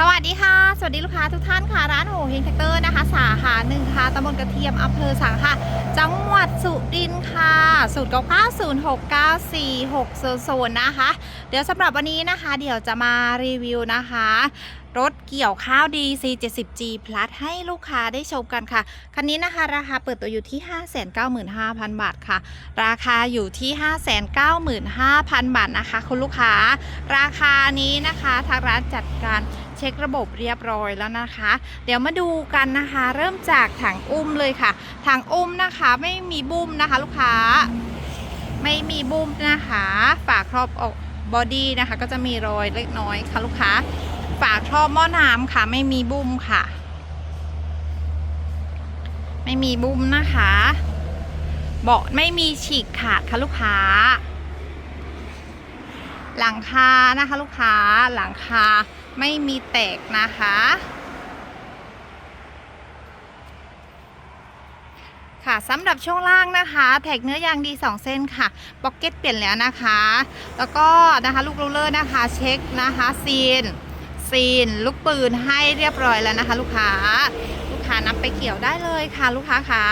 สวัสดีค่ะ สวัสดีลูกค้าทุกท่านค่ะ ร้านโหเฮงแท็กเตอร์นะคะ สาขาหนึ่งค่ะ ตำบลกระเทียมอำเภอสังค่ะ จังหวัดสุรินทร์ค่ะศูนย์เก้าเก้าศูนย์หกเก้าสี่หกศูนย์นะคะ เดี๋ยวสำหรับวันนี้นะคะ เดี๋ยวจะมารีวิวนะคะรถเกี่ยวข้าว DC 70G Plus ให้ลูกค้าได้ชมกันค่ะ คันนี้นะคะ ราคาเปิดตัวอยู่ที่ 595,000 บาทค่ะ ราคาอยู่ที่ 595,000 บาทนะคะ คุณลูกค้า ราคานี้นะคะ ทางร้านจัดการเช็คระบบเรียบร้อยแล้วนะคะ เดี๋ยวมาดูกันนะคะ เริ่มจากถังอุ้มเลยค่ะ ถังอุ้มนะคะไม่มีบุ้มนะคะ ลูกค้า ไม่มีบุ้มนะคะ ฝาครอบออกบอดี้นะคะ ก็จะมีรอยเล็กน้อยค่ะลูกค้า ฝาครอบหม้อน้ำค่ะ ไม่มีบุ้มค่ะ ไม่มีบุ้มนะคะเบาะไม่มีฉีกขาดค่ะลูกค้า หลังคานะคะ ลูกค้าหลังคาไม่มีแตกนะคะ ค่ะสำหรับช่วงล่างนะคะ แท็กเนื้อยางดี 2 เส้นค่ะบ็อกเก็ตเปลี่ยนแล้วนะคะ แล้วก็นะคะลูกโรลเลอร์นะคะ เช็คนะคะซีนซีน ลูกปืนให้เรียบร้อยแล้วนะคะ ลูกค้าลูกค้านำไปเกี่ยวได้เลยค่ะลูกค้าคะ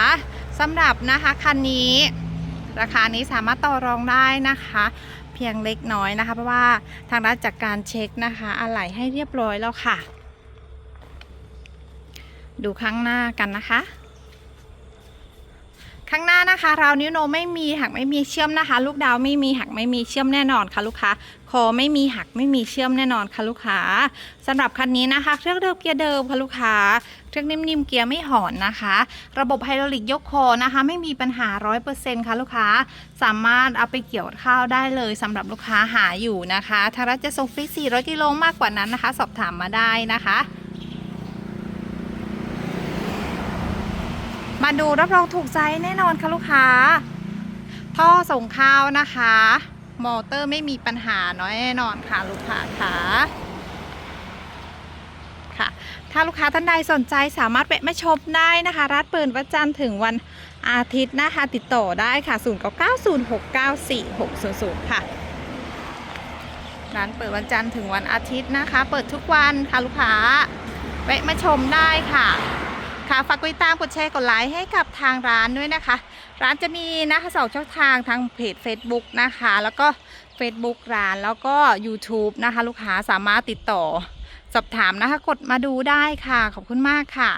สำหรับนะคะคันนี้ ราคานี้สามารถต่อรองได้นะคะ เพียงเล็กน้อยนะคะ เพราะว่าทางร้านจากการเช็คนะคะอะไหล่ให้เรียบร้อยแล้วค่ะ ดูข้างหน้ากันนะคะ ข้างหน้านะคะราวนิ้วโนไม่มีหักไม่มีเชื่อมนะคะ ลูกดาวไม่มีหักไม่มีเชื่อมแน่นอนค่ะลูกค้าคอไม่มีหักไม่มีเชื่อมแน่นอนค่ะลูกค้าสำหรับคันนี้นะคะ เครื่องเดิมเกียร์เดิมค่ะลูกค้า เครื่องนิ่มๆเกียร์ไม่หอนนะคะ ระบบไฮดรอลิกยกคอนะคะ ไม่มีปัญหา 100%ค่ะลูกค้า สามารถเอาไปเกี่ยวข้าวได้เลยสำหรับลูกค้าหาอยู่นะคะทางร้านจะส่งฟรี400กิโลมากกว่านั้นนะคะ สอบถามมาได้นะคะ มาดูรับรองถูกใจแน่นอนค่ะลูกค้า ท่อส่งข้าวนะคะ มอเตอร์ไม่มีปัญหาน้อยแน่นอนค่ะลูกค้าค่ะค่ะ ถ้าลูกค้าท่านใดสนใจสามารถแวะมาชมได้นะคะ ร้านเปิดวันจันทร์ถึงวันอาทิตย์นะคะ ติดต่อได้ค่ะ 0 9 9 0 6 9 4 6 0 0 ค่ะ ร้านเปิดวันจันทร์ถึงวันอาทิตย์นะคะ เปิดทุกวันค่ะลูกค้า แวะมาชมได้ค่ะ ค่ะฝากกดติดตามกดแชร์กดไลค์ให้กับทางร้านด้วยนะคะ ร้านจะมีนะคะสองช่องทางทางเพจ Facebook นะคะ แล้วก็ Facebook ร้านแล้วก็ YouTube นะคะ ลูกค้าสามารถติดต่อ สอบถามนะคะ กดมาดูได้ค่ะ ขอบคุณมากค่ะ